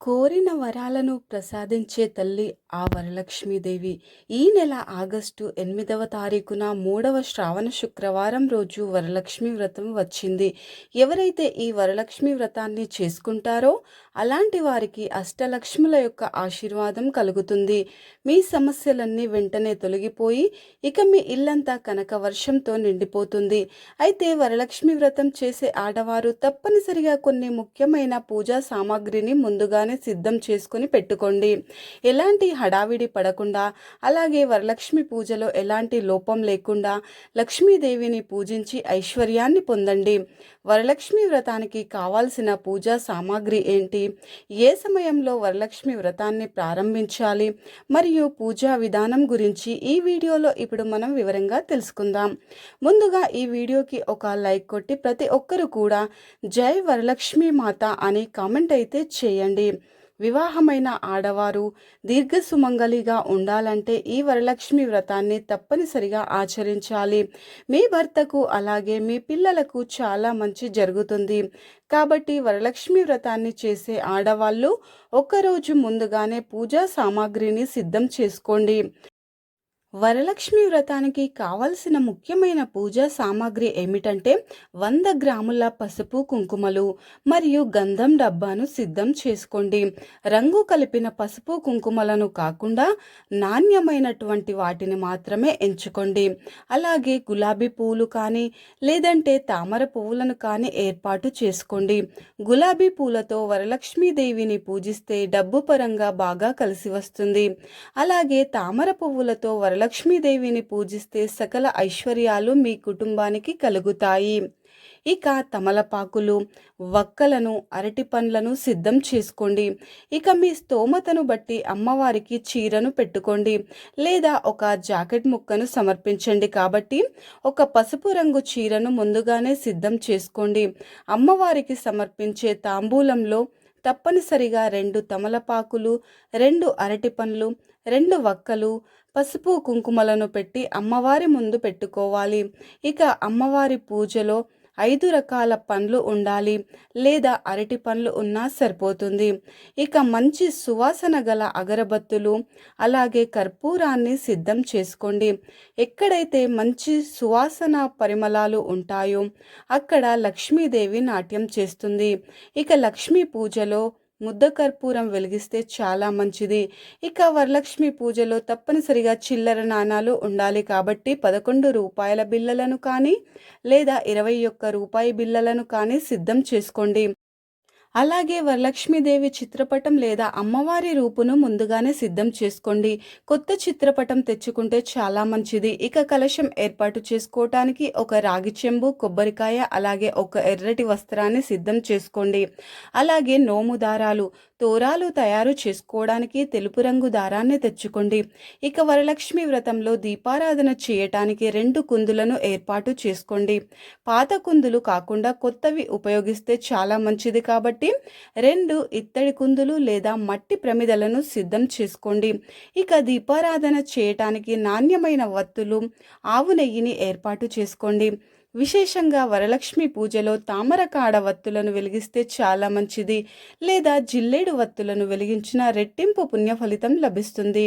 కోరిన వరాలను ప్రసాదించే తల్లి ఆ వరలక్ష్మీదేవి. ఈ నెల ఆగస్టు ఎనిమిదవ తారీఖున మూడవ శ్రావణ శుక్రవారం రోజు వరలక్ష్మి వ్రతం వచ్చింది. ఎవరైతే ఈ వరలక్ష్మి వ్రతాన్ని చేసుకుంటారో అలాంటి వారికి అష్టలక్ష్ముల యొక్క ఆశీర్వాదం కలుగుతుంది. మీ సమస్యలన్నీ వెంటనే తొలగిపోయి ఇక మీ ఇల్లంతా కనక వర్షంతో నిండిపోతుంది. అయితే వరలక్ష్మి వ్రతం చేసే ఆడవారు తప్పనిసరిగా కొన్ని ముఖ్యమైన పూజా సామాగ్రిని ముందుగా ముందుగానే సిద్ధం చేసుకొని పెట్టుకోండి. ఎలాంటి హడావిడి పడకుండా అలాగే వరలక్ష్మి పూజలో ఎలాంటి లోపం లేకుండా లక్ష్మీదేవిని పూజించి ఐశ్వర్యాన్ని పొందండి. వరలక్ష్మి వ్రతానికి కావాల్సిన పూజా సామాగ్రి ఏంటి? ఏ సమయంలో వరలక్ష్మి వ్రతాన్ని ప్రారంభించాలి? మరియు పూజా విధానం గురించి ఈ వీడియోలో ఇప్పుడు మనం వివరంగా తెలుసుకుందాం. ముందుగా ఈ వీడియోకి ఒక లైక్ కొట్టి ప్రతి ఒక్కరు కూడా జై వరలక్ష్మి మాత అని కామెంట్ అయితే చేయండి. వివాహమైన ఆడవారు దీర్ఘసుమంగలిగా ఉండాలంటే ఈ వరలక్ష్మి వ్రతాన్ని తప్పనిసరిగా ఆచరించాలి. మీ భర్తకు అలాగే మీ పిల్లలకు చాలా మంచి జరుగుతుంది. కాబట్టి వరలక్ష్మి వ్రతాన్ని చేసే ఆడవాళ్ళు ఒక్కరోజు ముందుగానే పూజా సామాగ్రిని సిద్ధం చేసుకోండి. వరలక్ష్మి వ్రతానికి కావలసిన ముఖ్యమైన పూజా సామాగ్రి ఏమిటంటే వంద గ్రాముల పసుపు కుంకుమలు మరియు గంధం డబ్బాను సిద్ధం చేసుకోండి. రంగు కలిపిన పసుపు కుంకుమలను కాకుండా నాణ్యమైనటువంటి వాటిని మాత్రమే ఎంచుకోండి. అలాగే గులాబీ పువ్వులు కానీ లేదంటే తామర పువ్వులను కానీ ఏర్పాటు చేసుకోండి. గులాబీ పూలతో వరలక్ష్మీదేవిని పూజిస్తే డబ్బు పరంగా బాగా కలిసి వస్తుంది. అలాగే తామర పువ్వులతో వర లక్ష్మీదేవిని పూజిస్తే సకల ఐశ్వర్యాలు మీ కుటుంబానికి కలుగుతాయి. ఇక తమలపాకులు వక్కలను అరటి పండ్లను సిద్ధం చేసుకోండి. ఇక మీ స్తోమతను బట్టి అమ్మవారికి చీరను పెట్టుకోండి. లేదా ఒక జాకెట్ ముక్కను సమర్పించండి కాబట్టి ఒక పసుపు రంగు చీరను ముందుగానే సిద్ధం చేసుకోండి. అమ్మవారికి సమర్పించే తాంబూలంలో తప్పనిసరిగా రెండు తమలపాకులు రెండు అరటి పండ్లు రెండు వక్కలు పసుపు కుంకుమలను పెట్టి అమ్మవారి ముందు పెట్టుకోవాలి. ఇక అమ్మవారి పూజలో ఐదు రకాల పండ్లు ఉండాలి లేదా అరటి పండ్లు ఉన్నా సరిపోతుంది. ఇక మంచి సువాసన గల అగరబత్తులు అలాగే కర్పూరాన్ని సిద్ధం చేసుకోండి. ఎక్కడైతే మంచి సువాసన పరిమళాలు ఉంటాయో అక్కడ లక్ష్మీదేవి నాట్యం చేస్తుంది. ఇక లక్ష్మీ పూజలో ముద్ద కర్పూరం వెలిగిస్తే చాలా మంచిది. ఇక వరలక్ష్మి పూజలో తప్పనిసరిగా చిల్లర నాణాలు ఉండాలి కాబట్టి పదకొండు రూపాయల బిల్లలను కానీ లేదా ఇరవై ఒక్క రూపాయి బిల్లలను కానీ సిద్ధం చేసుకోండి. అలాగే వరలక్ష్మీదేవి చిత్రపటం లేదా అమ్మవారి రూపును ముందుగానే సిద్ధం చేసుకోండి. కొత్త చిత్రపటం తెచ్చుకుంటే చాలా మంచిది. ఇక కలశం ఏర్పాటు చేసుకోవటానికి ఒక రాగి చెంబు కొబ్బరికాయ అలాగే ఒక ఎర్రటి వస్త్రాన్ని సిద్ధం చేసుకోండి. అలాగే నోము దారాలు తోరాలు తయారు చేసుకోవడానికి తెలుపు రంగు దారాన్ని తెచ్చుకోండి. ఇక వరలక్ష్మి వ్రతంలో దీపారాధన చేయటానికి రెండు కుందులను ఏర్పాటు చేసుకోండి. పాత కుందులు కాకుండా కొత్తవి ఉపయోగిస్తే చాలా మంచిది కాబట్టి రెండు ఇత్తడి కుందులు లేదా మట్టి ప్రమిదలను సిద్ధం చేసుకోండి. ఇక దీపారాధన చేయటానికి నాణ్యమైన వత్తులు ఆవు నెయ్యిని ఏర్పాటు చేసుకోండి. విశేషంగా వరలక్ష్మి పూజలో తామర కాడ వత్తులను వెలిగిస్తే చాలా మంచిది. లేదా జిల్లేడు వత్తులను వెలిగించిన రెట్టింపు పుణ్య ఫలితం లభిస్తుంది.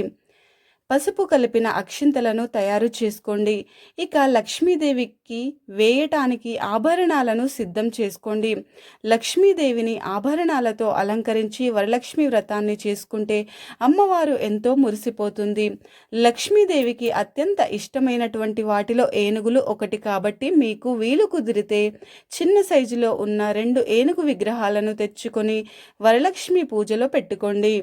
పసుపు కలిపిన అక్షింతలను తయారు చేసుకోండి. ఇక లక్ష్మీదేవికి వేయటానికి ఆభరణాలను సిద్ధం చేసుకోండి. లక్ష్మీదేవిని ఆభరణాలతో అలంకరించి వరలక్ష్మి వ్రతాన్ని చేసుకుంటే అమ్మవారు ఎంతో మురిసిపోతుంది. లక్ష్మీదేవికి అత్యంత ఇష్టమైనటువంటి వాటిలో ఏనుగులు ఒకటి కాబట్టి మీకు వీలు కుదిరితే చిన్న సైజులో ఉన్న రెండు ఏనుగు విగ్రహాలను తెచ్చుకొని వరలక్ష్మి పూజలో పెట్టుకోండి.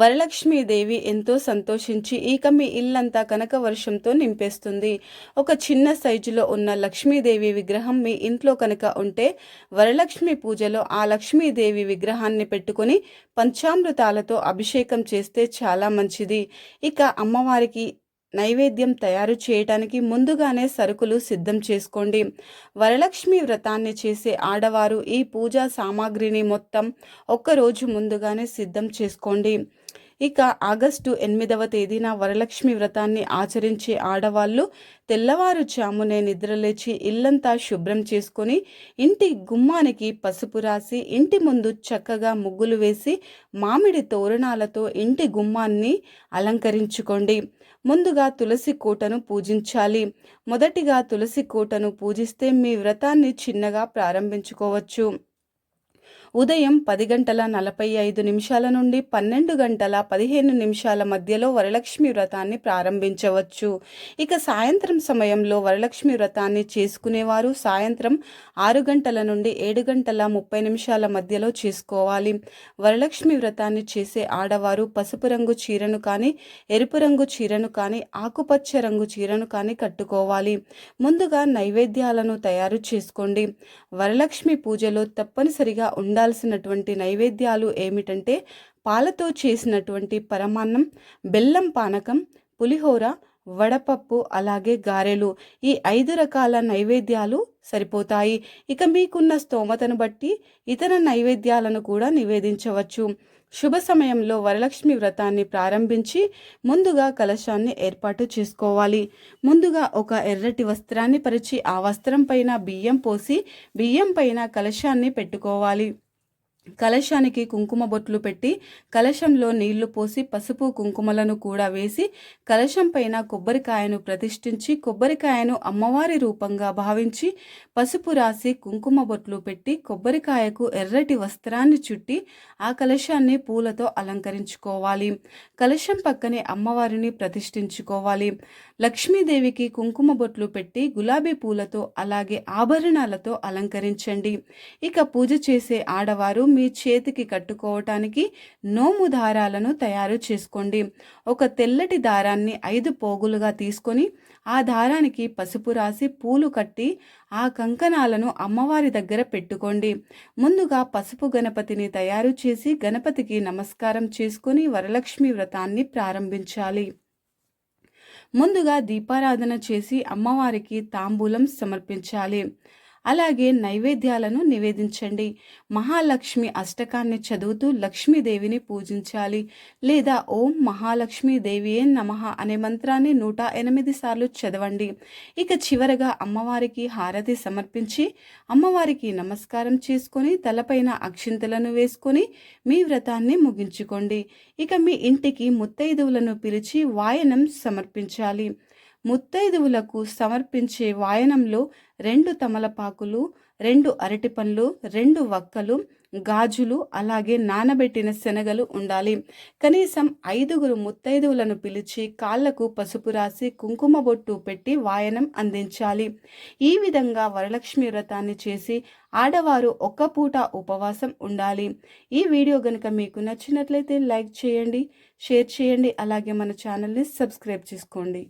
వరలక్ష్మీదేవి ఎంతో సంతోషించి ఇక మీ ఇల్లంతా కనక వర్షంతో నింపేస్తుంది. ఒక చిన్న సైజులో ఉన్న లక్ష్మీదేవి విగ్రహం మీ ఇంట్లో కనుక ఉంటే వరలక్ష్మి పూజలో ఆ లక్ష్మీదేవి విగ్రహాన్ని పెట్టుకుని పంచామృతాలతో అభిషేకం చేస్తే చాలా మంచిది. ఇక అమ్మవారికి నైవేద్యం తయారు చేయటానికి ముందుగానే సరుకులు సిద్ధం చేసుకోండి. వరలక్ష్మి వ్రతాన్ని చేసే ఆడవారు ఈ పూజా సామాగ్రిని మొత్తం ఒక్కరోజు ముందుగానే సిద్ధం చేసుకోండి. ఇక ఆగస్టు ఎనిమిదవ తేదీన వరలక్ష్మి వ్రతాన్ని ఆచరించే ఆడవాళ్ళు తెల్లవారుజామునే నిద్రలేచి ఇల్లంతా శుభ్రం చేసుకొని ఇంటి గుమ్మానికి పసుపు రాసి ఇంటి ముందు చక్కగా ముగ్గులు వేసి మామిడి తోరణాలతో ఇంటి గుమ్మాన్ని అలంకరించుకోండి. ముందుగా తులసి కోటను పూజించాలి. మొదటిగా తులసి కోటను పూజిస్తే మీ వ్రతాన్ని చిన్నగా ప్రారంభించుకోవచ్చు. ఉదయం పది గంటల నలభై ఐదు నిమిషాల నుండి పన్నెండు గంటల పదిహేను నిమిషాల మధ్యలో వరలక్ష్మి వ్రతాన్ని ప్రారంభించవచ్చు. ఇక సాయంత్రం సమయంలో వరలక్ష్మి వ్రతాన్ని చేసుకునేవారు సాయంత్రం ఆరు గంటల నుండి ఏడు గంటల ముప్పై నిమిషాల మధ్యలో చేసుకోవాలి. వరలక్ష్మి వ్రతాన్ని చేసే ఆడవారు పసుపు రంగు చీరను కానీ ఎరుపు రంగు చీరను కానీ ఆకుపచ్చ రంగు చీరను కానీ కట్టుకోవాలి. ముందుగా నైవేద్యాలను తయారు చేసుకోండి. వరలక్ష్మి పూజలో తప్పనిసరిగా ఉండాలి ఉండాల్సినటువంటి నైవేద్యాలు ఏమిటంటే పాలతో చేసినటువంటి పరమాన్నం బెల్లం పానకం పులిహోర వడపప్పు అలాగే గారెలు. ఈ ఐదు రకాల నైవేద్యాలు సరిపోతాయి. ఇక మీకున్న స్తోమతను బట్టి ఇతర నైవేద్యాలను కూడా నివేదించవచ్చు. శుభ సమయంలో వరలక్ష్మి వ్రతాన్ని ప్రారంభించి ముందుగా కలశాన్ని ఏర్పాటు చేసుకోవాలి. ముందుగా ఒక ఎర్రటి వస్త్రాన్ని పరిచి ఆ వస్త్రం పైన బియ్యం పోసి బియ్యం పైన కలశాన్ని పెట్టుకోవాలి. కలశానికి కుంకుమ బొట్లు పెట్టి కలశంలో నీళ్ళు పోసి పసుపు కుంకుమలను కూడా వేసి కలశం పైన కొబ్బరికాయను ప్రతిష్ఠించి కొబ్బరికాయను అమ్మవారి రూపంగా భావించి పసుపు రాసి కుంకుమ బొట్లు పెట్టి కొబ్బరికాయకు ఎర్రటి వస్త్రాన్ని చుట్టి ఆ కలశాన్ని పూలతో అలంకరించుకోవాలి. కలశం పక్కనే అమ్మవారిని ప్రతిష్ఠించుకోవాలి. లక్ష్మీదేవికి కుంకుమ బొట్లు పెట్టి గులాబీ పూలతో అలాగే ఆభరణాలతో అలంకరించండి. ఇక పూజ చేసే ఆడవారు మీ చేతికి కట్టుకోవటానికి నోము దారాలను తయారు చేసుకోండి. ఒక తెల్లటి దారాన్ని ఐదు పోగులుగా తీసుకొని ఆ దారానికి పసుపు రాసి పూలు కట్టి ఆ కంకణాలను అమ్మవారి దగ్గర పెట్టుకోండి. ముందుగా పసుపు గణపతిని తయారు చేసి గణపతికి నమస్కారం చేసుకుని వరలక్ష్మి వ్రతాన్ని ప్రారంభించాలి. ముందుగా దీపారాధన చేసి అమ్మవారికి తాంబూలం సమర్పించాలి. అలాగే నైవేద్యాలను నివేదించండి. మహాలక్ష్మి అష్టకాన్ని చదువుతూ లక్ష్మీదేవిని పూజించాలి. లేదా ఓం మహాలక్ష్మి దేవియే నమ అనే మంత్రాన్ని నూట ఎనిమిది సార్లు చదవండి. ఇక చివరగా అమ్మవారికి హారతి సమర్పించి అమ్మవారికి నమస్కారం చేసుకొని తలపైన అక్షింతలను వేసుకొని మీ వ్రతాన్ని ముగించుకోండి. ఇక మీ ఇంటికి ముత్తైదువులను పిలిచి వాయనం సమర్పించాలి. ముత్తైదువులకు సమర్పించే వాయనంలో రెండు తమలపాకులు రెండు అరటిపండ్లు రెండు వక్కలు గాజులు అలాగే నానబెట్టిన శనగలు ఉండాలి. కనీసం ఐదుగురు ముత్తైదువులను పిలిచి కాళ్ళకు పసుపు రాసి కుంకుమ బొట్టు పెట్టి వాయనం అందించాలి. ఈ విధంగా వరలక్ష్మి వ్రతాన్ని చేసి ఆడవారు ఒక్క పూట ఉపవాసం ఉండాలి. ఈ వీడియో కనుక మీకు నచ్చినట్లయితే లైక్ చేయండి షేర్ చేయండి అలాగే మన ఛానల్ని సబ్స్క్రైబ్ చేసుకోండి.